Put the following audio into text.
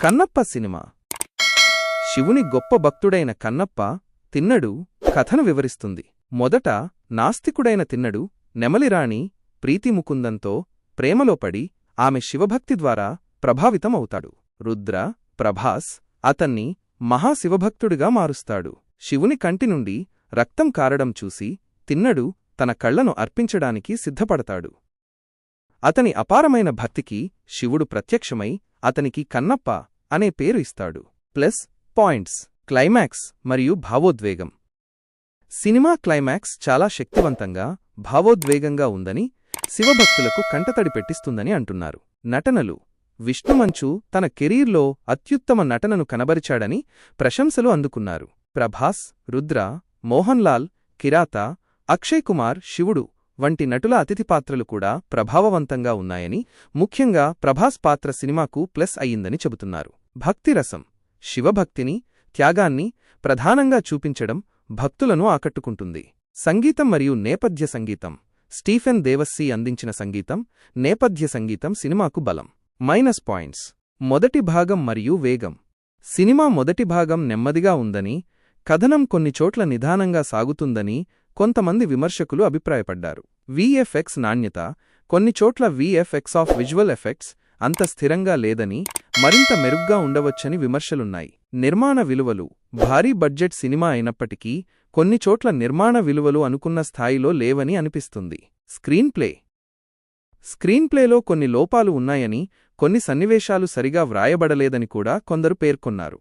Kannappa cinema. శివుని గొప్ప భక్తుడైన కన్నప్ప తిన్నడు కథను వివరిస్తుంది. మొదట నాస్తికుడైన తిన్నడు నెమలిరాణి ప్రీతిముకుందంతో ప్రేమలో పడి ఆమె శివభక్తి ద్వారా ప్రభావితమవుతాడు. రుద్ర ప్రభాస్ అతన్ని మహాశివభక్తుడిగా మారుస్తాడు. శివుని కంటి నుండి రక్తం కారడం చూసి తిన్నడు తన కళ్ళను అర్పించడానికి సిద్ధపడతాడు. అతని అపారమైన భక్తికి శివుడు ప్రత్యక్షమై అతనికి కన్నప్ప అనే పేరు ఇస్తాడు. ప్లస్ పాయింట్స్ క్లైమాక్స్ మరియు భావోద్వేగం. సినిమా క్లైమాక్స్ చాలా శక్తివంతంగా భావోద్వేగంగా ఉందని శివభక్తులకు కంటతడి పెట్టిస్తుందని అంటున్నారు. నటనలు. విష్ణుమంచు తన కెరీర్లో అత్యుత్తమ నటనను కనబరిచాడని ప్రశంసలు అందుకున్నారు. ప్రభాస్ రుద్ర మోహన్ లాల్ కిరాత అక్షయ్ కుమార్ శివుడు వంటి నటుల అతిథి పాత్రలు కూడా ప్రభావవంతంగా ఉన్నాయని ముఖ్యంగా ప్రభాస్ పాత్ర సినిమాకు ప్లస్ అయ్యిందని చెబుతున్నారు. భక్తిరసం శివభక్తిని త్యాగాన్ని ప్రధానంగా చూపించడం భక్తులను ఆకట్టుకుంటుంది. సంగీతం మరియు నేపథ్య సంగీతం స్టీఫెన్ దేవస్సీ అందించిన సంగీతం నేపథ్య సంగీతం సినిమాకు బలం. మైనస్ పాయింట్స్ మొదటి భాగం మరియు వేగం. సినిమా మొదటి భాగం నెమ్మదిగా ఉందని కథనం కొన్ని చోట్ల నిదానంగా సాగుతుందని కొంతమంది విమర్శకులు అభిప్రాయపడ్డారు. విఎఫ్ఎక్స్ నాణ్యత కొన్ని చోట్ల విఎఫ్ఎక్స్ ఆఫ్ విజువల్ ఎఫెక్ట్స్ అంత స్థిరంగా లేదని మరింత మెరుగ్గా ఉండవచ్చని విమర్శలున్నాయి. నిర్మాణ విలువలు భారీ బడ్జెట్ సినిమా అయినప్పటికీ కొన్ని చోట్ల నిర్మాణ విలువలు అనుకున్న స్థాయిలో లేవని అనిపిస్తుంది. స్క్రీన్ ప్లే స్క్రీన్ ప్లేలో కొన్ని లోపాలు ఉన్నాయని కొన్ని సన్నివేశాలు సరిగా వ్రాయబడలేదని కూడా కొందరు పేర్కొన్నారు.